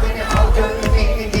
I've been out on the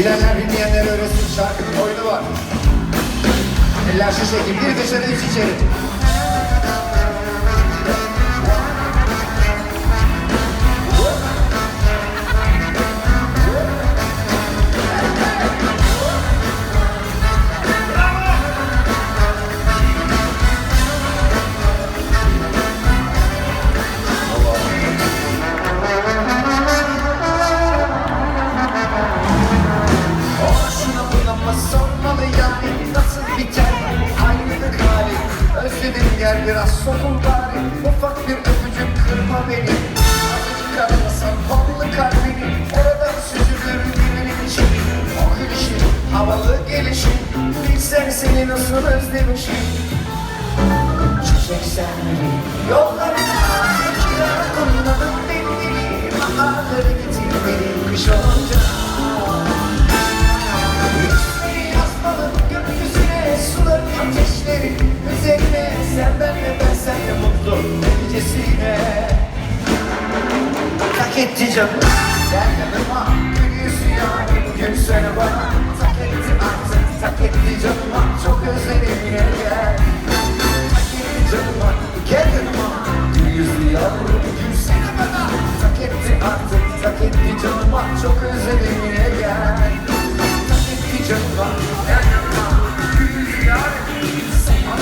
Bilenler bilmeyenler öğretsin şarkının oyunu var. Eller şu şekil, bir dışarı üç içeri. Gel biraz sokul bari. Ufak bir öpücük kırma beni. Azıcık aralasan kollu kalbini. Oradan süzülür günün için O gülüşün havalı gelişin Bilsen seni nasıl özlemişim. Çiçek sen beni yollarına Sıçrar kullanıp beni Baharları getir beni kış olunca etti canım Gel yanıma. Gül yüzü yani. Bugün söyle bana. Tak etti artık tak etti canıma. Çok özledim